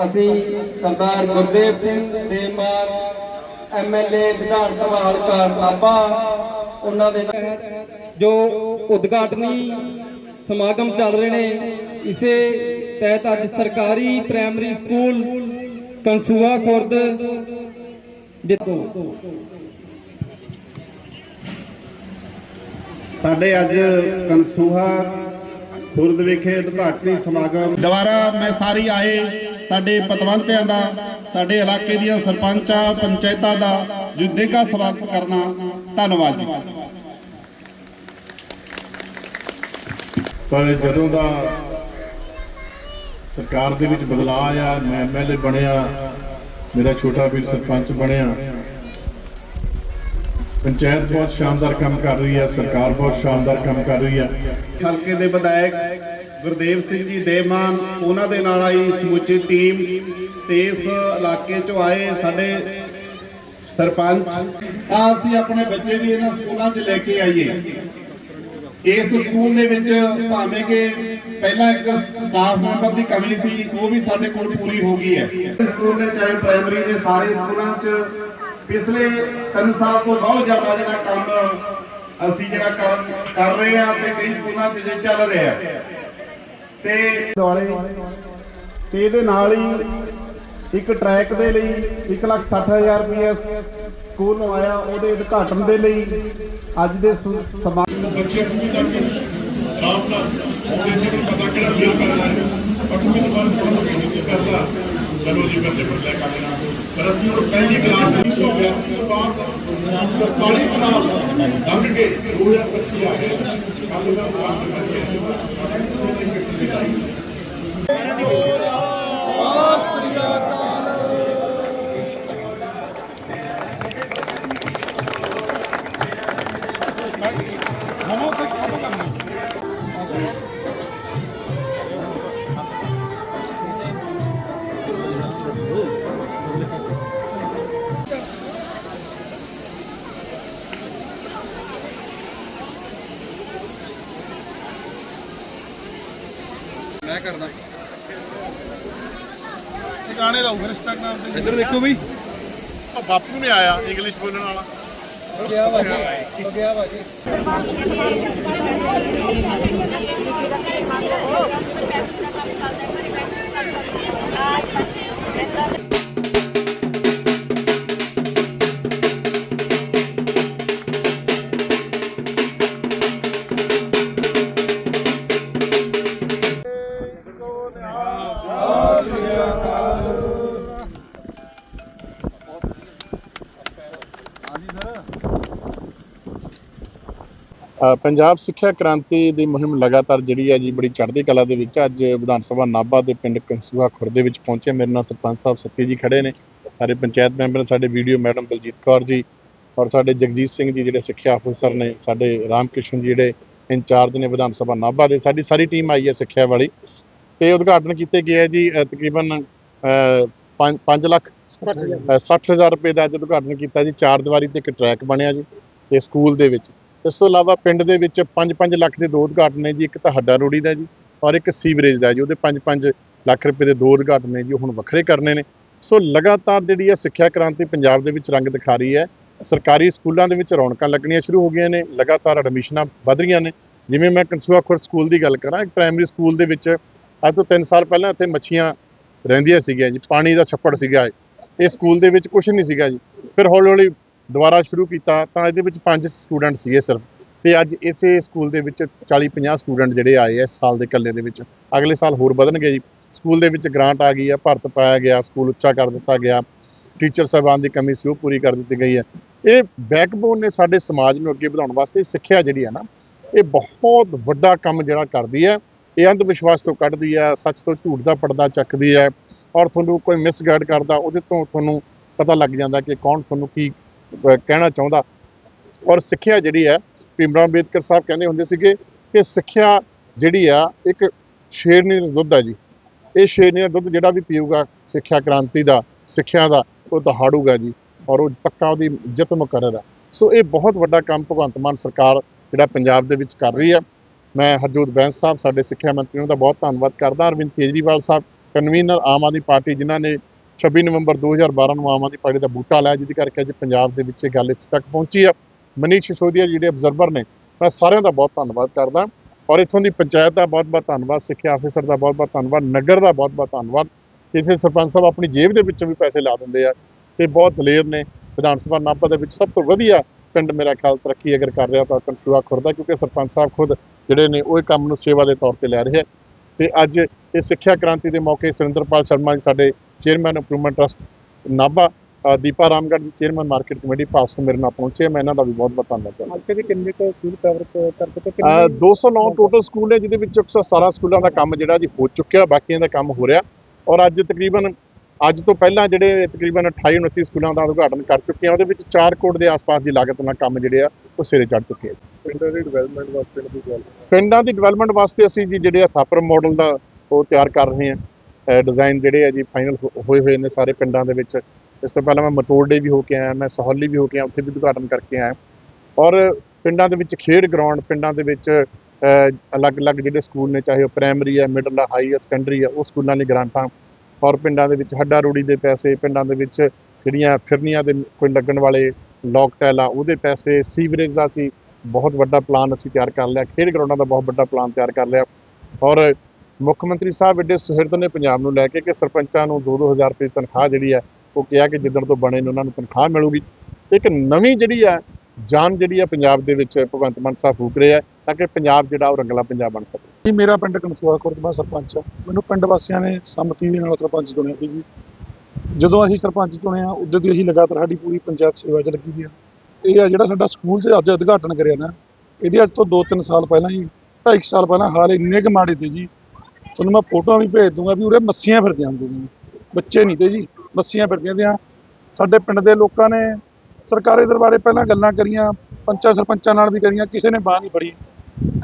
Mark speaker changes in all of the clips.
Speaker 1: ਅਸੀਂ ਸਰਦਾਰ ਗੁਰਦੇਵ ਸਿੰਘ ਦੇਮਾਨ ਐਮਐਲਏ ਵਿਧਾਨ ਸਭਾ ਹਲਕਾ ਨਾਭਾ ਉਹਨਾਂ ਦੇ ਜੋ ਉਦਘਾਟਨੀ ਸਮਾਗਮ ਚੱਲ ਰਹੇ ਨੇ, ਇਸੇ ਤਹਿਤ ਅੱਜ ਸਰਕਾਰੀ ਪ੍ਰਾਇਮਰੀ ਸਕੂਲ ਕੰਸੂਆ ਖੁਰਦ ਦਿੱਤੋ
Speaker 2: ਸਾਡੇ ਅੱਜ ਕੰਸੂਹਾ ਖੁਰਦ ਵਿਖੇ, ਉਦਘਾਟਨੀ ਸਮਾਗਮ। ਦੁਆਰਾ ਮੈਂ ਸਾਰੀ ਆਏ ਸਾਡੇ ਪਤਵੰਤਿਆਂ ਦਾ, ਸਾਡੇ ਇਲਾਕੇ ਦੀਆਂ ਸਰਪੰਚਾਂ, ਪੰਚਾਇਤਾਂ ਦਾ ਜੁਦੇਗਾ ਸਵਾਗਤ ਕਰਨਾ, ਧੰਨਵਾਦ ਜੀ।
Speaker 3: ਪਰ ਜਦੋਂ ਦਾ ਸਰਕਾਰ ਦੇ ਵਿੱਚ ਬਦਲਾਅ ਆਇਆ, ਮੈਂ ਐਮਐਲਏ ਬਣਿਆ, ਮੇਰਾ ਛੋਟਾ ਵੀਰ ਸਰਪੰਚ ਬਣਿਆ, ਪੰਚਾਇਤ ਬਹੁਤ ਸ਼ਾਨਦਾਰ ਕੰਮ ਕਰ ਰਹੀ ਹੈ, ਸਰਕਾਰ ਬਹੁਤ ਸ਼ਾਨਦਾਰ ਕੰਮ ਕਰ ਰਹੀ ਹੈ।
Speaker 2: ਹਲਕੇ ਦੇ ਵਿਧਾਇਕ ਗੁਰਦੇਵ ਸਿੰਘ ਜੀ ਦੇਮਾਨ ਉਹਨਾਂ ਦੇ ਨਾਲ ਆਈ ਸਮੁੱਚੀ ਟੀਮ ਤੇ ਇਸ ਇਲਾਕੇ ਚੋਂ ਆਏ ਸਾਡੇ ਸਰਪੰਚ। ਆ ਅਸੀਂ ਆਪਣੇ ਬੱਚੇ ਵੀ ਇਹਨਾਂ ਸਕੂਲਾਂ 'ਚ ਲੈ ਕੇ ਆਈਏ। ਇਸ ਸਕੂਲ ਦੇ ਵਿੱਚ ਭਾਵੇਂ ਕਿ ਪਹਿਲਾਂ ਇੱਕ ਸਟਾਫ ਮੈਂਬਰ ਦੀ ਕਮੀ ਸੀ, ਉਹ ਵੀ ਸਾਡੇ ਕੋਲ ਪੂਰੀ ਹੋ ਗਈ ਹੈ। ਸਕੂਲ ਦੇ ਚਾਹੇ ਪ੍ਰਾਇਮਰੀ ਦੇ ਸਾਰੇ ਸਕੂਲਾਂ 'ਚ ਪਿਛਲੇ 3 ਸਾਲ ਤੋਂ ਬਹੁਤ ਜ਼ਿਆਦਾ ਜਿਹੜਾ ਕੰਮ ਅਸੀਂ ਜਿਹੜਾ ਕਰ ਕਰ ਰਹੇ ਹਾਂ ਤੇ ਕਈ ਸਕੂਲਾਂ 'ਚ ਜੇ ਚੱਲ ਰਿਹਾ ਤੇ ਦੁਆਲੇ ਤੇ ਇਹਦੇ ਨਾਲ ਹੀ ਇੱਕ ਟਰੈਕ ਦੇ ਲਈ 160000 ਰੁਪਏ ਸਕੂਲ ਨੂੰ ਆਇਆ, ਉਹਦੇ ਉਦਘਾਟਨ ਦੇ ਲਈ ਅੱਜ ਦੇ ਸ- ਸਮਾਂ
Speaker 3: ਬੱਚੇ ਨੂੰ ਵੀ ਆਰਾਮ ਨਾਲ ਉਹਦੇ ਜਿਹੜੇ ਪਤਾ ਕਿਹੜਾ ਫੀਲ ਕਰਨਾ ਹੈ ਅੱਠਵੀਂ ਤੋਂ ਬਾਅਦ ਪੜ੍ਹਨ ਲੱਗੇ ਨਹੀਂ ਕਰਦਾ ਚਲੋ ਜੀ ਬੱਚੇ ਪਰ ਲੈ ਕੇ ਆਣਾ ਪਰ ਅਸੀਂ ਉਹ ਪਹਿਲੀ ਕਲਾਸ ਦੇ 182 ਤੋਂ ਬਾਅਦ ਸਰਕਾਰੀ ਕਲਾਸ ਲੰਘ ਕੇ 2025 ਆ ਗਏ ਕੱਲ ਦਾ ਬਾਅਦ ਬੱਚੇ
Speaker 4: ਗਾਣੇ ਫਿਰ ਇੰਸਟਾਗ੍ਰਾਮ ਤੇ
Speaker 5: ਇੱਧਰ ਦੇਖੋ ਬਈ
Speaker 3: ਉਹ ਬਾਪੂ ਨੇ ਆਇਆ ਇੰਗਲਿਸ਼ ਬੋਲਣ ਵਾਲਾ।
Speaker 4: ਗਿਆ ਭਾਜੀ ਗਿਆ ਭਾਜੀ
Speaker 3: ਪੰਜਾਬ ਸਿੱਖਿਆ ਕ੍ਰਾਂਤੀ ਦੀ ਮੁਹਿੰਮ ਲਗਾਤਾਰ ਜਿਹੜੀ ਹੈ ਜੀ ਬੜੀ ਚੜ੍ਹਦੀ ਕਲਾ ਦੇ ਵਿੱਚ ਅੱਜ ਵਿਧਾਨ ਸਭਾ ਨਾਭਾ ਦੇ ਪਿੰਡ ਕੰਸੂਆ ਖੁਰਦ ਦੇ ਵਿੱਚ ਪਹੁੰਚੇ। ਮੇਰੇ ਨਾਲ ਸਰਪੰਚ ਸਾਹਿਬ ਸੱਤੀ ਜੀ ਖੜੇ ਨੇ। ਸਾਰੇ ਪੰਚਾਇਤ ਮੈਂਬਰ ਸਾਡੇ ਵੀਡੀਓ ਮੈਡਮ ਬਲਜੀਤ ਕੌਰ ਜੀ ਔਰ ਸਾਡੇ ਜਗਜੀਤ ਸਿੰਘ ਜੀ ਜਿਹੜੇ ਸਿੱਖਿਆ ਅਫਸਰ ਨੇ ਸਾਡੇ ਰਾਮਕ੍ਰਿਸ਼ਨ ਜੀ ਜਿਹੜੇ ਇੰਚਾਰਜ ਨੇ ਵਿਧਾਨ ਸਭਾ ਨਾਭਾ ਦੇ ਸਾਡੀ ਸਾਰੀ ਟੀਮ ਆਈ ਹੈ ਸਿੱਖਿਆ ਵਾਲੀ। ਤੇ ਉਦਘਾਟਨ ਕੀਤੇ ਹੈ ਜੀ ਤਕਰੀਬਨ 5 ਲੱਖ 60000 ਰੁਪਏ ਦਾ ਅੱਜ ਉਦਘਾਟਨ ਕੀਤਾ ਜੀ। ਚਾਰ ਦੀਵਾਰੀ ਤੇ ਇੱਕ ਟਰੈਕ ਬਣਿਆ ਜੀ ਤੇ ਸਕੂਲ ਦੇ ਵਿੱਚ। ਇਸ ਤੋਂ ਇਲਾਵਾ ਪਿੰਡ ਦੇ ਵਿੱਚ 5-5 ਲੱਖ ਦੇ ਦੋ ਉਦਘਾਟਨ ਨੇ ਜੀ, ਇੱਕ ਤਾਂ ਹੱਡਾ ਰੋੜੀ ਦਾ ਜੀ ਔਰ ਇੱਕ ਸੀਵਰੇਜ ਦਾ ਜੀ, ਉਹਦੇ 5-5 ਲੱਖ ਰੁਪਏ ਦੇ ਦੋ ਉਦਘਾਟਨ ਨੇ ਜੀ, ਉਹ ਹੁਣ ਵੱਖਰੇ ਕਰਨੇ ਨੇ। ਸੋ ਲਗਾਤਾਰ ਜਿਹੜੀ ਹੈ ਸਿੱਖਿਆ ਕ੍ਰਾਂਤੀ ਪੰਜਾਬ ਦੇ ਵਿੱਚ ਰੰਗ ਦਿਖਾ ਰਹੀ ਹੈ। ਸਰਕਾਰੀ ਸਕੂਲਾਂ ਦੇ ਵਿੱਚ ਰੌਣਕਾਂ ਲੱਗਣੀਆਂ ਸ਼ੁਰੂ ਹੋ ਗਈਆਂ ਨੇ, ਲਗਾਤਾਰ ਐਡਮਿਸ਼ਨਾਂ ਵਧ ਰਹੀਆਂ ਨੇ। ਜਿਵੇਂ ਮੈਂ ਕੰਸੂਆ ਖੁਰ ਸਕੂਲ ਦੀ ਗੱਲ ਕਰਾਂ, ਇੱਕ ਪ੍ਰਾਇਮਰੀ ਸਕੂਲ ਦੇ ਵਿੱਚ ਅੱਜ ਤੋਂ 3 ਸਾਲ ਪਹਿਲਾਂ ਇੱਥੇ ਮੱਛੀਆਂ ਰਹਿੰਦੀਆਂ ਸੀਗੀਆਂ ਜੀ, ਪਾਣੀ ਦਾ ਛੱਪੜ ਸੀਗਾ ਇਹ। ਇਹ ਸਕੂਲ ਦੇ ਵਿੱਚ ਕੁਝ ਨਹੀਂ ਸੀਗਾ ਜੀ। ਫਿਰ ਹੌਲੀ ਹੌਲੀ ਦੁਬਾਰਾ ਸ਼ੁਰੂ ਕੀਤਾ, ਤਾਂ ਇਹਦੇ ਵਿੱਚ ਪੰਜ ਸਟੂਡੈਂਟ ਸੀਗੇ ਸਿਰਫ। ਤੇ ਅੱਜ ਇਸੇ ਸਕੂਲ ਦੇ ਵਿੱਚ 40 50 ਸਟੂਡੈਂਟ ਜਿਹੜੇ ਆਏ ਆ ਇਸ ਸਾਲ ਦੇ ਇਕੱਲੇ ਦੇ ਵਿੱਚ। ਅਗਲੇ ਸਾਲ ਹੋਰ ਵਧਣਗੇ ਜੀ। ਸਕੂਲ ਦੇ ਵਿੱਚ ਗ੍ਰਾਂਟ ਆ ਗਈ ਆ, ਭਰਤ ਪਾਇਆ ਗਿਆ ਸਕੂਲ ਉੱਚਾ ਕਰ ਦਿੱਤਾ ਗਿਆ। ਟੀਚਰ ਸਾਹਿਬਾਨ ਦੀ ਕਮੀ ਸੀ, ਉਹ ਪੂਰੀ ਕਰ ਦਿੱਤੀ ਗਈ ਹੈ ਇਹ ਬੈਕਬੋਨ ਨੇ ਸਾਡੇ ਸਮਾਜ ਨੂੰ ਅੱਗੇ ਵਧਾਉਣ ਵਾਸਤੇ ਸਿੱਖਿਆ ਜਿਹੜੀ ਹੈ ਨਾ, ਇਹ ਬਹੁਤ ਵੱਡਾ ਕੰਮ ਜਿਹੜਾ ਕਰਦੀ ਹੈ ਇਹ ਅੰਧ ਵਿਸ਼ਵਾਸ ਤੋਂ ਕੱਢਦੀ ਹੈ ਸੱਚ ਤੋਂ ਝੂਠ ਦਾ ਪਰਦਾ ਚੱਕਦੀ ਹੈ ਔਰ ਤੁਹਾਨੂੰ ਕੋਈ ਮਿਸਗਾਈਡ ਕਰਦਾ, ਉਹਦੇ ਤੋਂ ਤੁਹਾਨੂੰ ਪਤਾ ਲੱਗ ਜਾਂਦਾ ਕਿ ਕੌਣ ਤੁਹਾਨੂੰ ਕੀ ਕਹਿਣਾ ਚਾਹੁੰਦਾ। ਔਰ ਸਿੱਖਿਆ ਜਿਹੜੀ ਹੈ ਭੀਮਰਾਓ ਅੰਬੇਦਕਰ ਸਾਹਿਬ ਕਹਿੰਦੇ ਹੁੰਦੇ ਸੀਗੇ ਕਿ ਸਿੱਖਿਆ ਜਿਹੜੀ ਆ, ਇੱਕ ਸ਼ੇਰਨੀ ਦਾ ਦੁੱਧ ਹੈ ਜੀ। ਇਹ ਸ਼ੇਰਨੀ ਦਾ ਦੁੱਧ ਜਿਹੜਾ ਵੀ ਪੀਊਗਾ, ਸਿੱਖਿਆ ਕ੍ਰਾਂਤੀ ਦਾ, ਸਿੱਖਿਆ ਦਾ, ਉਹ ਦਹਾੜੂਗਾ ਜੀ। ਔਰ ਉਹ ਪੱਕਾ ਉਹਦੀ ਇੱਜ਼ਤ ਮੁਕਰਰ ਹੈ ਸੋ ਇਹ ਬਹੁਤ ਵੱਡਾ ਕੰਮ ਭਗਵੰਤ ਮਾਨ ਸਰਕਾਰ ਜਿਹੜਾ ਪੰਜਾਬ ਦੇ ਵਿੱਚ ਕਰ ਰਹੀ ਹੈ। ਮੈਂ ਹਰਜੋਤ ਬੈਂਸ ਸਾਹਿਬ, ਸਾਡੇ ਸਿੱਖਿਆ ਮੰਤਰੀ ਨੂੰ ਦਾ ਬਹੁਤ ਧੰਨਵਾਦ ਕਰਦਾ। ਅਰਵਿੰਦ ਕੇਜਰੀਵਾਲ ਸਾਹਿਬ, ਕਨਵੀਨਰ ਆਮ ਆਦਮੀ ਪਾਰਟੀ, ਜਿਨ੍ਹਾਂ ਨੇ 26 ਨਵੰਬਰ 2012 ਨੂੰ ਆਮ ਆਦਮੀ ਪਾਰਟੀ ਦਾ ਬੂਟਾ ਲਾਇਆ, ਜਿਹਦੇ ਕਰਕੇ ਅੱਜ ਪੰਜਾਬ ਦੇ ਵਿੱਚ ਇਹ ਗੱਲ ਇੱਥੇ ਤੱਕ ਪਹੁੰਚੀ ਆ। ਮਨੀਸ਼ ਸਿਸੋਦੀਆ ਜਿਹੜੇ ਅਬਜ਼ਰਵਰ ਨੇ, ਮੈਂ ਸਾਰਿਆਂ ਦਾ ਬਹੁਤ ਧੰਨਵਾਦ ਕਰਦਾ। ਔਰ ਇੱਥੋਂ ਦੀ ਪੰਚਾਇਤ ਦਾ ਬਹੁਤ ਬਹੁਤ ਧੰਨਵਾਦ, ਸਿੱਖਿਆ ਅਫਸਰ ਦਾ ਬਹੁਤ ਬਹੁਤ ਧੰਨਵਾਦ, ਨਗਰ ਦਾ ਬਹੁਤ ਬਹੁਤ ਧੰਨਵਾਦ। ਇੱਥੇ ਸਰਪੰਚ ਸਾਹਿਬ ਆਪਣੀ ਜੇਬ ਦੇ ਵਿੱਚੋਂ ਵੀ ਪੈਸੇ ਲਾ ਦਿੰਦੇ ਆ। ਤੇ ਬਹੁਤ ਦਲੇਰ ਨੇ। ਵਿਧਾਨ ਸਭਾ ਨਾਭਾ ਦੇ ਵਿੱਚ ਸਭ ਤੋਂ ਵਧੀਆ ਪਿੰਡ ਮੇਰਾ ਖਿਆਲ ਤਰੱਕੀ ਅਗਰ ਕਰ ਰਿਹਾ ਤਾਂ ਕਨਸੂਆ ਖੁਰਦਾ ਕਿਉਂਕਿ ਸਰਪੰਚ ਸਾਹਿਬ ਖੁਦ ਜਿਹੜੇ ਨੇ, ਉਹ ਇਹ ਕੰਮ ਨੂੰ ਸੇਵਾ ਦੇ ਤੌਰ ਤੇ ਲੈ ਰਹੇ ਆ। ਤੇ ਅੱਜ ਇਹ ਸਿੱਖਿਆ ਕ੍ਰਾਂਤੀ ਦੇ ਮੌਕੇ ਸੁਰਿੰਦਰਪਾਲ ਸ਼ਰਮਾ ਜੀ ਸਾਡੇ chairman improvement trust Nabha Deepa Ramgarh ji chairman market committee ਪਾਸ ਤੋਂ ਮੇਰੇ ਨਾਲ ਪਹੁੰਚੇ ਮੈਂ ਇਹਨਾਂ ਦਾ ਵੀ ਬਹੁਤ ਬਹੁਤ ਧੰਨਵਾਦ ਕਰਦਾ।
Speaker 4: ਹਲਕੇ ਦੇ ਕਿੰਨੇ ਕੁ ਸਕੂਲ ਕਵਰ ਕਰ ਚੁੱਕੇ
Speaker 3: ਅ, 209 ਟੋਟਲ ਸਕੂਲ ਨੇ ਜਿਹਦੇ ਵਿੱਚ 117 ਸਕੂਲਾਂ ਦਾ ਕੰਮ ਜਿਹੜਾ ਜੀ ਹੋ ਚੁੱਕਿਆ ਬਾਕੀਆਂ ਦਾ ਕੰਮ ਹੋ ਰਿਹਾ। ਔਰ ਅੱਜ ਤਕਰੀਬਨ ਅੱਜ ਤੋਂ ਪਹਿਲਾਂ ਜਿਹੜੇ ਤਕਰੀਬਨ 28 29 ਸਕੂਲਾਂ ਦਾ ਉਦਘਾਟਨ ਕਰ ਚੁੱਕੇ ਆ ਉਹਦੇ ਵਿੱਚ 4 ਕਰੋੜ ਦੇ ਆਸ-ਪਾਸ ਦੀ ਲਾਗਤ ਨਾਲ ਕੰਮ ਜਿਹੜੇ ਆ ਉਹ ਸਿਰੇ ਚੜ ਚੁੱਕੇ ਆ
Speaker 4: ਪਿੰਡਾਂ ਦੀ ਡਿਵੈਲਪਮੈਂਟ ਵਾਸਤੇ ਵੀ ਗੱਲ
Speaker 3: ਪਿੰਡਾਂ ਦੀ ਡਿਵੈਲਪਮੈਂਟ ਵਾਸਤੇ ਅਸੀਂ ਜੀ ਜਿਹੜੇ ਆ ਥਾਪਰ ਮਾਡਲ ਦਾ ਉਹ ਤਿਆਰ ਕਰ ਰਹੇ ਹਾਂ। ਡਿਜ਼ਾਈਨ ਜਿਹੜੇ ਆ ਜੀ ਫਾਈਨਲ ਹੋਏ ਹੋਏ ਨੇ ਸਾਰੇ ਪਿੰਡਾਂ ਦੇ ਵਿੱਚ। ਇਸ ਤੋਂ ਪਹਿਲਾਂ ਮੈਂ ਮਟੋਰਡੇ ਵੀ ਹੋ ਕੇ ਆਇਆ, ਮੈਂ ਸਹੌਲੀ ਵੀ ਹੋ ਕੇ ਆਇਆ, ਉੱਥੇ ਵੀ ਉਦਘਾਟਨ ਕਰਕੇ ਆਇਆ। ਔਰ ਪਿੰਡਾਂ ਦੇ ਵਿੱਚ ਖੇਡ ਗਰਾਊਂਡ ਪਿੰਡਾਂ ਦੇ ਵਿੱਚ ਅਲੱਗ-ਅਲੱਗ ਜਿਹੜੇ ਸਕੂਲ ਨੇ, ਚਾਹੇ ਉਹ ਪ੍ਰਾਇਮਰੀ ਹੈ ਮਿਡਲ ਹੈ ਹਾਈ ਹੈ ਸੈਕੰਡਰੀ ਹੈ ਉਹ ਸਕੂਲਾਂ ਲਈ ਗ੍ਰਾਂਟਾਂ। ਔਰ ਪਿੰਡਾਂ ਦੇ ਵਿੱਚ ਹੱਡਾ ਰੂੜੀ ਦੇ ਪੈਸੇ, ਪਿੰਡਾਂ ਦੇ ਵਿੱਚ ਜਿਹੜੀਆਂ ਫਿਰਨੀਆਂ ਦੇ ਕੋਈ ਲੱਗਣ ਵਾਲੇ ਲੋਕ ਟੈਲ ਆ, ਉਹਦੇ ਪੈਸੇ, ਸੀਵਰੇਜ ਦਾ ਸੀ ਬਹੁਤ ਵੱਡਾ ਪਲਾਨ ਅਸੀਂ ਤਿਆਰ ਕਰ ਲਿਆ। ਖੇਡ ਗਰਾਊਂਡਾਂ ਦਾ ਬਹੁਤ ਵੱਡਾ ਪਲਾਨ ਤਿਆਰ ਕਰ ਲਿਆ। ਔਰ ਮੁੱਖ ਮੰਤਰੀ ਸਾਹਿਬ ਏਡੇ ਸੁਹਿਰਦ ਨੇ ਪੰਜਾਬ ਨੂੰ ਲੈ ਕੇ ਕਿ ਸਰਪੰਚਾਂ ਨੂੰ 2-2000 ਰੁਪਏ ਦੀ ਤਨਖਾਹ ਜਿਹੜੀ ਹੈ, ਉਹ ਕਿਹਾ ਕਿ ਜਿੱਦਣ ਤੋਂ ਬਣੇ ਨੇ ਉਹਨਾਂ ਨੂੰ ਤਨਖਾਹ ਮਿਲੂਗੀ। ਇੱਕ ਨਵੀਂ ਜਿਹੜੀ ਹੈ, ਜਾਨ ਜਿਹੜੀ ਹੈ ਪੰਜਾਬ ਦੇ ਵਿੱਚ ਭਗਵੰਤ ਮਾਨ ਸਾਹਿਬ ਫੂਕ ਰਿਹਾ ਤਾਂ ਕਿ ਪੰਜਾਬ ਜਿਹੜਾ, ਉਹ ਰੰਗਲਾ ਪੰਜਾਬ ਬਣ ਸਕੇ।
Speaker 5: ਜੀ, ਮੇਰਾ ਪਿੰਡ ਕਨਸੂਆ ਖੁਰਦ ਸਰਪੰਚ ਆ। ਮੈਨੂੰ ਪਿੰਡ ਵਾਸੀਆਂ ਨੇ ਸੰਮਤੀ ਦੇ ਨਾਲ ਸਰਪੰਚ ਚੁਣਿਆ ਸੀ ਜੀ। ਜਦੋਂ ਅਸੀਂ ਸਰਪੰਚ ਚੁਣਿਆ ਉਦੋਂ ਦੀ ਅਸੀਂ ਲਗਾਤਾਰ ਸਾਡੀ ਪੂਰੀ ਪੰਚਾਇਤ ਸੇਵਾ 'ਚ ਲੱਗੀ ਗਈ ਆ। ਇਹ ਆ ਜਿਹੜਾ ਸਾਡਾ ਸਕੂਲ 'ਚ ਅੱਜ ਉਦਘਾਟਨ ਕਰਿਆ ਨਾ, ਇਹਦੇ ਅੱਜ ਤੋਂ 2-3 ਸਾਲ ਪਹਿਲਾਂ ਹੀ 2.5 ਸਾਲ ਪਹਿਲਾਂ ਹਾਲ ਇੰਨੇ ਕੁ ਮਾੜੇ ਤੇ ਜੀ। ਤੁਹਾਨੂੰ ਮੈਂ ਫੋਟੋਆਂ ਵੀ ਭੇਜ ਦੂੰਗਾ ਵੀ ਉਰੇ ਮੱਸੀਆਂ ਫਿਰਦੀਆਂ ਹੁੰਦੀਆਂ ਨੇ, ਬੱਚੇ ਨਹੀਂ ਤੇ ਜੀ, ਮੱਸੀਆਂ ਫਿਰਦੀਆਂ ਦੀਆਂ ਸਾਡੇ ਪਿੰਡ ਦੇ ਲੋਕਾਂ ਨੇ ਸਰਕਾਰੀ ਦਰਬਾਰੇ ਪਹਿਲਾਂ ਗੱਲਾਂ ਕਰੀਆਂ, ਪੰਚਾਂ ਸਰਪੰਚਾਂ ਨਾਲ ਵੀ ਕਰੀਆਂ, ਕਿਸੇ ਨੇ ਬਾਹ ਨਹੀਂ ਫੜੀ।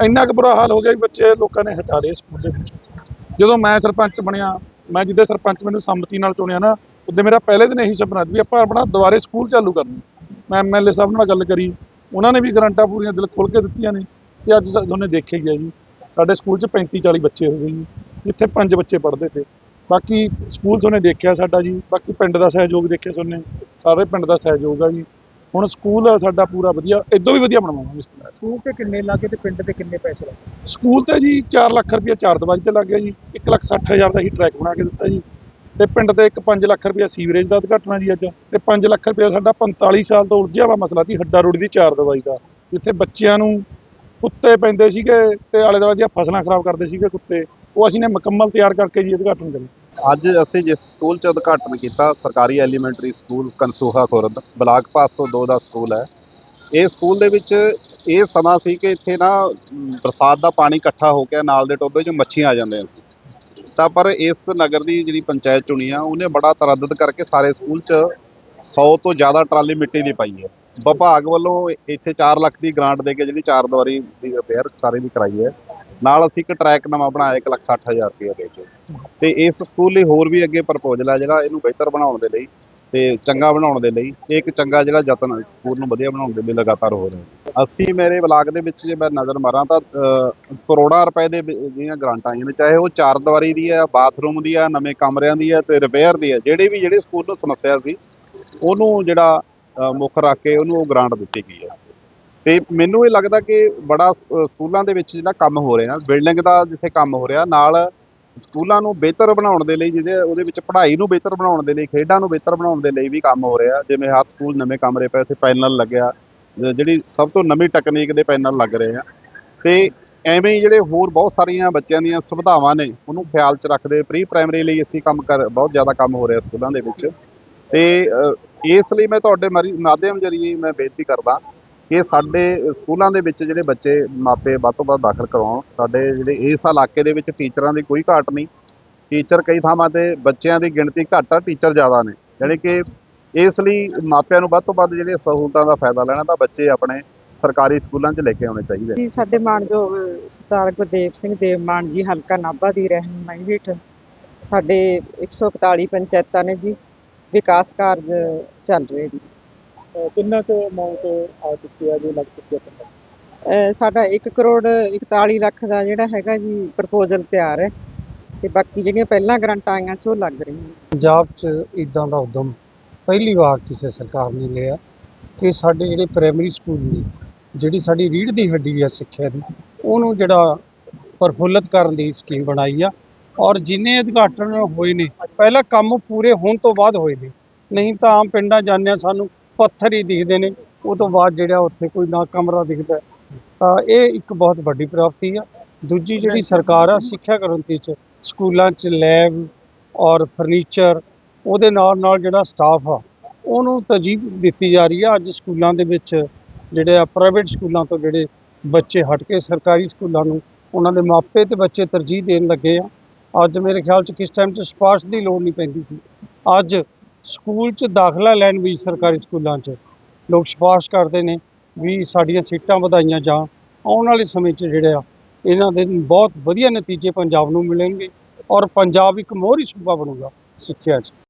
Speaker 5: ਇੰਨਾ ਕੁ ਬੁਰਾ ਹਾਲ ਹੋ ਗਿਆ ਵੀ ਬੱਚੇ ਲੋਕਾਂ ਨੇ ਹਟਾ ਲਏ ਸਕੂਲ ਦੇ ਵਿੱਚ। ਜਦੋਂ ਮੈਂ ਸਰਪੰਚ ਬਣਿਆ, ਮੈਂ ਜਿੱਦੇ ਸਰਪੰਚ ਮੈਨੂੰ ਸੰਮਤੀ ਨਾਲ ਚੁਣਿਆ ਨਾ ਉਦੋਂ ਮੇਰਾ ਪਹਿਲੇ ਦਿਨ ਇਹੀ ਸੁਪਨਾ ਸੀ ਵੀ ਆਪਾਂ ਆਪਣਾ ਦੁਬਾਰੇ ਸਕੂਲ ਚਾਲੂ ਕਰਨਾ। ਮੈਂ ਐਮਐਲਏ ਸਾਹਿਬ ਨਾਲ ਗੱਲ ਕਰੀ। ਉਹਨਾਂ ਨੇ ਵੀ ਗਰੰਟਾਂ ਪੂਰੀਆਂ ਦਿਲ ਖੋਲ ਕੇ ਦਿੱਤੀਆਂ ਨੇ ਤੇ ਅੱਜ ਤੁਹਾਨੂੰ ਦੇਖਿਆ ਹੀ ਹੈ ਜੀ। ਸਾਡੇ ਸਕੂਲ 'ਚ 35 40 ਬੱਚੇ ਹੋ ਗਏ ਜੀ। ਜਿੱਥੇ ਪੰਜ ਬੱਚੇ ਪੜ੍ਹਦੇ ਤੇ ਬਾਕੀ ਸਕੂਲ ਤੁਹਾਨੂੰ ਦੇਖਿਆ ਸਾਡਾ ਜੀ। ਬਾਕੀ ਪਿੰਡ ਦਾ ਸਹਿਯੋਗ ਦੇਖਿਆ ਤੁਹਾਨੂੰ ਸਾਰੇ ਪਿੰਡ ਦਾ ਸਹਿਯੋਗ ਆ ਜੀ। ਹੁਣ ਸਕੂਲ ਸਾਡਾ ਪੂਰਾ ਵਧੀਆ ਇਦੋਂ ਵੀ ਵਧੀਆ ਬਣਾਵਾਂਗੇ ਸਕੂਲ।
Speaker 4: ਸਕੂਲ ਤੇ ਕਿੰਨੇ ਲੱਗੇ ਤੇ ਪਿੰਡ ਤੇ ਕਿੰਨੇ ਪੈਸੇ ਲੱਗੇ
Speaker 5: ਸਕੂਲ ਤੇ ਜੀ 4 ਲੱਖ ਰੁਪਏ ਚਾਰ ਦੀਵਾਰੀ ਤੇ ਲੱਗ ਗਿਆ ਜੀ। 1 ਲੱਖ 60 ਹਜ਼ਾਰ ਦਾ ਹੀ ਟਰੈਕ ਬਣਾ ਕੇ ਦਿੱਤਾ ਜੀ। ਤੇ ਪਿੰਡ ਦੇ ਇੱਕ 5 ਲੱਖ ਰੁਪਏ ਸੀਵਰੇਜ ਦਾ ਉਦਘਾਟਨ ਹੈ ਜੀ ਅੱਜ। ਤੇ 5 ਲੱਖ ਰੁਪਏ ਸਾਡਾ 45 ਸਾਲ ਤੋਂ ਉਲਝਿਆ ਵਾਲਾ ਮਸਲਾ ਸੀ, ਹੱਡਾ ਰੋੜੀ ਦੀ ਚਾਰ ਦਵਾਈ ਦਾ। ਜਿੱਥੇ ਬੱਚਿਆਂ ਨੂੰ ਕੁੱਤੇ ਪੈਂਦੇ ਸੀਗੇ ਤੇ ਆਲੇ ਦੁਆਲੇ ਦੀਆਂ ਫਸਲਾਂ ਖਰਾਬ ਕਰਦੇ ਸੀਗੇ ਕੁੱਤੇ, ਉਹ ਅਸੀਂ ਨੇ ਮੁਕੰਮਲ ਤਿਆਰ ਕਰਕੇ ਜੀ ਉਦਘਾਟਨ ਕਰਿਆ
Speaker 6: ਅੱਜ ਅਸੀਂ ਜਿਸ ਸਕੂਲ 'ਚ ਉਦਘਾਟਨ ਕੀਤਾ, ਸਰਕਾਰੀ elementary school Kansuha Khurd, block 502 ਦਾ ਸਕੂਲ ਹੈ। ਇਹ ਸਕੂਲ ਦੇ ਵਿੱਚ ਇਹ ਸਮਾਂ ਸੀ ਕਿ ਇੱਥੇ ਨਾ ਬਰਸਾਤ ਦਾ ਪਾਣੀ ਇਕੱਠਾ ਹੋ ਕੇ ਨਾਲ ਦੇ ਟੋਬੇ 'ਚੋਂ ਮੱਛੀਆਂ ਆ ਜਾਂਦੀਆਂ ਸੀ। ਤਾਂ ਪਰ ਇਸ ਨਗਰ ਦੀ ਜਿਹੜੀ ਪੰਚਾਇਤ ਚੁਣੀ ਆ, ਉਹਨੇ ਬੜਾ ਤਰੱਦਦ ਕਰਕੇ ਸਾਰੇ ਸਕੂਲ 'ਚ 100 ਤੋਂ ਜ਼ਿਆਦਾ ਟਰਾਲੀ ਮਿੱਟੀ ਦੀ ਪਾਈ ਹੈ। ਵਿਭਾਗ ਵੱਲੋਂ ਇੱਥੇ 4 ਲੱਖ ਦੀ ਗ੍ਰਾਂਟ ਦੇ ਕੇ ਜਿਹੜੀ ਚਾਰ ਦੀਵਾਰੀ ਦੀ ਰਿਪੇਅਰ ਸਾਰੇ ਦੀ ਕਰਾਈ ਹੈ। ਨਾਲ ਅਸੀਂ ਇੱਕ ਟਰੈਕ ਨਵਾਂ ਬਣਾਇਆ 1 ਲੱਖ 60 ਹਜ਼ਾਰ ਰੁਪਏ ਦੇ ਕੇ। ਤੇ ਇਸ ਸਕੂਲ ਲਈ ਹੋਰ ਵੀ ਅੱਗੇ ਪ੍ਰਪੋਜ਼ਲ ਹੈ ਜਿਹੜਾ, ਇਹਨੂੰ ਬਿਹਤਰ ਬਣਾਉਣ ਦੇ ਲਈ ਤੇ ਚੰਗਾ ਬਣਾਉਣ ਦੇ ਲਈ ਇਹ ਇੱਕ ਚੰਗਾ ਜਿਹੜਾ ਯਤਨ ਸਕੂਲ ਨੂੰ ਵਧੀਆ ਬਣਾਉਣ ਦੇ ਲਈ ਲਗਾਤਾਰ ਹੋ ਰਿਹਾ ਅਸੀਂ ਮੇਰੇ ਬਲਾਕ ਦੇ ਵਿੱਚ ਜੇ ਮੈਂ ਨਜ਼ਰ ਮਾਰਾਂ ਤਾਂ ਕਰੋੜਾਂ ਰੁਪਏ ਦੇ ਵਿੱਚ ਜਿਹੜੀਆਂ ਗ੍ਰਾਂਟਾਂ ਆਈਆਂ ਨੇ, ਚਾਹੇ ਉਹ ਚਾਰ ਦੀਵਾਰੀ ਦੀ ਹੈ, ਬਾਥਰੂਮ ਦੀ ਹੈ, ਨਵੇਂ ਕਮਰਿਆਂ ਦੀ ਹੈ ਤੇ ਰਿਪੇਅਰ ਦੀ ਹੈ, ਜਿਹੜੇ ਵੀ ਜਿਹੜੇ ਸਕੂਲ ਨੂੰ ਸਮੱਸਿਆ ਸੀ, ਉਹਨੂੰ ਜਿਹੜਾ ਮੁੱਖ ਰੱਖ ਕੇ ਉਹਨੂੰ ਉਹ ਗ੍ਰਾਂਟ ਦਿੱਤੀ ਗਈ ਹੈ। ਤੇ ਮੈਨੂੰ ਇਹ ਲੱਗਦਾ ਕਿ ਬੜਾ ਸਕੂਲਾਂ ਦੇ ਵਿੱਚ ਜਿਹੜਾ ਕੰਮ ਹੋ ਰਿਹਾ, ਬਿਲਡਿੰਗ ਦਾ ਜਿੱਥੇ ਕੰਮ ਹੋ ਰਿਹਾ, ਨਾਲ ਸਕੂਲਾਂ ਨੂੰ ਬਿਹਤਰ ਬਣਾਉਣ ਦੇ ਲਈ, ਜਿਹਦੇ ਉਹਦੇ ਵਿੱਚ ਪੜ੍ਹਾਈ ਨੂੰ ਬਿਹਤਰ ਬਣਾਉਣ ਦੇ ਲਈ, ਖੇਡਾਂ ਨੂੰ ਬਿਹਤਰ ਬਣਾਉਣ ਦੇ ਲਈ ਵੀ ਕੰਮ ਹੋ ਰਿਹਾ। ਜਿਵੇਂ ਹਰ ਸਕੂਲ ਨਵੇਂ ਕਮਰੇ ਪਏ, ਉੱਥੇ ਪੈਨਲ ਲੱਗਿਆ। ਜਿਹੜੀ ਸਭ ਤੋਂ ਨਵੀਂ ਟੈਕਨੀਕ ਦੇ ਪੈਨਲ ਲੱਗ ਰਹੇ ਆ। ਤੇ ਐਵੇਂ ਹੀ ਜਿਹੜੇ ਹੋਰ ਬਹੁਤ ਸਾਰੀਆਂ ਬੱਚਿਆਂ ਦੀਆਂ ਸੁਵਿਧਾਵਾਂ ਨੇ, ਉਹਨੂੰ ਖਿਆਲ 'ਚ ਰੱਖਦੇ ਪ੍ਰੀ ਪ੍ਰਾਇਮਰੀ ਲਈ ਅਸੀਂ ਕੰਮ ਕਰ, ਬਹੁਤ ਜ਼ਿਆਦਾ ਕੰਮ ਹੋ ਰਿਹਾ ਸਕੂਲਾਂ ਦੇ ਵਿੱਚ। ਤੇ ਇਸ ਲਈ ਮੈਂ ਤੁਹਾਡੇ ਮਰੀ- ਮਾਧਿਅਮ ਜਰੀਏ ਮੈਂ ਬੇਨਤੀ ਕਰਦਾ ਕਿ ਸਾਡੇ ਸਕੂਲਾਂ ਦੇ ਵਿੱਚ ਜਿਹੜੇ ਬੱਚੇ ਮਾਪੇ ਵੱਧ ਤੋਂ ਵੱਧ ਦਾਖਲ ਕਰਵਾਉਣ, ਸਾਡੇ ਜਿਹੜੇ ਇਸ ਇਲਾਕੇ ਦੇ ਵਿੱਚ ਟੀਚਰਾਂ ਦੀ ਕੋਈ ਘਾਟ ਨਹੀਂ। ਟੀਚਰ ਕਈ ਥਾਵਾਂ ਤੇ ਬੱਚਿਆਂ ਦੀ ਗਿਣਤੀ ਘੱਟ ਆ, ਟੀਚਰ ਜ਼ਿਆਦਾ ਨੇ। ਯਾਨੀ ਕਿ ਇਸ ਲਈ ਮਾਪਿਆਂ ਨੂੰ ਵੱਧ ਤੋਂ ਵੱਧ ਜਿਹੜੀਆਂ ਸਹੂਲਤਾਂ ਦਾ ਫਾਇਦਾ ਲੈਣਾ ਤਾਂ ਬੱਚੇ ਆਪਣੇ ਸਰਕਾਰੀ ਸਕੂਲਾਂ 'ਚ ਲੈ ਕੇ ਆਉਣੇ ਚਾਹੀਦੇ
Speaker 7: ਜੀ, ਸਾਡੇ ਮਾਨਯੋਗ ਸਰਦਾਰ ਗੁਰਦੇਵ ਸਿੰਘ ਦੇਵਮਾਨ ਜੀ ਹਲਕਾ ਨਾਭਾ ਦੀ ਰਹਿਨੁਮਾਈ ਹੇਠ ਸਾਡੇ 141 ਪੰਚਾਇਤਾਂ ਨੇ ਜੀ ਵਿਕਾਸ ਕਾਰਜ ਚੱਲ ਰਹੇ ਨੇ।
Speaker 4: ਕਿੰਨਾ ਕੁ ਅਮਾਉਂਟ ਆ ਚੁੱਕੀ ਹੈ ਜੋ ਲੱਗ ਚੁੱਕੀ ਹੈ
Speaker 7: ਅਹ ਸਾਡਾ 1 ਕਰੋੜ 41 ਲੱਖ ਦਾ ਜਿਹੜਾ ਹੈਗਾ ਜੀ ਪ੍ਰਪੋਜ਼ਲ ਤਿਆਰ ਹੈ ਤੇ ਬਾਕੀ ਜਿਹੜੀਆਂ ਪਹਿਲਾਂ ਗਰੰਟਾਂ ਆਈਆਂ ਸੀ ਉਹ ਲੱਗ ਰਹੀਆਂ
Speaker 8: ਪੰਜਾਬ 'ਚ ਇਦਾਂ ਦਾ ਉਦਮ ਪਹਿਲੀ ਵਾਰ ਕਿਸੇ ਸਰਕਾਰ ਨੇ ਲਿਆ ਕਿ ਸਾਡੇ ਜਿਹੜੇ ਪ੍ਰਾਇਮਰੀ ਸਕੂਲ ਨੇ ਜਿਹੜੀ ਸਾਡੀ ਰੀੜ੍ਹ ਦੀ ਹੱਡੀ ਆ ਸਿੱਖਿਆ ਦੀ ਉਹਨੂੰ ਜਿਹੜਾ ਪ੍ਰਫੁੱਲਤ ਕਰਨ ਦੀ ਸਕੀਮ ਬਣਾਈ ਆ ਔਰ ਜਿੰਨੇ ਉਦਘਾਟਨ ਹੋਏ ਨੇ ਪਹਿਲਾਂ ਕੰਮ ਪੂਰੇ ਹੋਣ ਤੋਂ ਬਾਅਦ ਹੋਏ ਨੇ ਨਹੀਂ ਤਾਂ ਆਮ ਪਿੰਡਾਂ ਜਾਂਦੇ ਸਾਨੂੰ ਪੱਥਰ ਹੀ ਦਿਖਦੇ ਨੇ। ਉਹ ਤੋਂ ਬਾਅਦ ਜਿਹੜਾ ਉੱਥੇ ਕੋਈ ਨਾ ਕਮਰਾ ਦਿਖਦਾ ਤਾਂ ਇਹ ਇੱਕ ਬਹੁਤ ਵੱਡੀ ਪ੍ਰਾਪਤੀ ਆ। ਦੂਜੀ ਜਿਹੜੀ ਸਰਕਾਰ ਆ, ਸਿੱਖਿਆ ਕ੍ਰਾਂਤੀ 'ਚ, ਸਕੂਲਾਂ 'ਚ ਲੈਬ ਔਰ ਫਰਨੀਚਰ, ਉਹਦੇ ਨਾਲ ਨਾਲ ਜਿਹੜਾ ਸਟਾਫ ਆ, ਉਹਨੂੰ ਤਰਜੀਹ ਦਿੱਤੀ ਜਾ ਰਹੀ ਆ। ਅੱਜ ਸਕੂਲਾਂ ਦੇ ਵਿੱਚ ਜਿਹੜੇ ਆ, ਪ੍ਰਾਈਵੇਟ ਸਕੂਲਾਂ ਤੋਂ ਜਿਹੜੇ ਬੱਚੇ ਹਟ ਕੇ ਸਰਕਾਰੀ ਸਕੂਲਾਂ ਨੂੰ, ਉਹਨਾਂ ਦੇ ਮਾਪੇ ਤੇ ਬੱਚੇ ਤਰਜੀਹ ਦੇਣ ਲੱਗੇ ਆ। ਅੱਜ ਮੇਰੇ ਖਿਆਲ 'ਚ ਕਿਸ ਟਾਈਮ 'ਚ ਸਿਫਾਰਸ਼ ਦੀ ਲੋੜ ਨਹੀਂ ਪੈਂਦੀ ਸੀ। ਅੱਜ ਸਕੂਲ 'ਚ ਦਾਖਲਾ ਲੈਣ ਵੀ ਸਰਕਾਰੀ ਸਕੂਲਾਂ 'ਚ। ਲੋਕ ਸਿਫਾਰਸ਼ ਕਰਦੇ ਨੇ ਵੀ ਸਾਡੀਆਂ ਸੀਟਾਂ ਵਧਾਈਆਂ ਜਾਣ। ਆਉਣ ਵਾਲੇ ਸਮੇਂ 'ਚ ਜਿਹੜੇ ਆ, ਇਹਨਾਂ ਦੇ ਬਹੁਤ ਵਧੀਆ ਨਤੀਜੇ ਪੰਜਾਬ ਨੂੰ ਮਿਲਣਗੇ ਔਰ ਪੰਜਾਬ ਇੱਕ ਮੋਹਰੀ ਸੂਬਾ ਬਣੂਗਾ ਸਿੱਖਿਆ 'ਚ।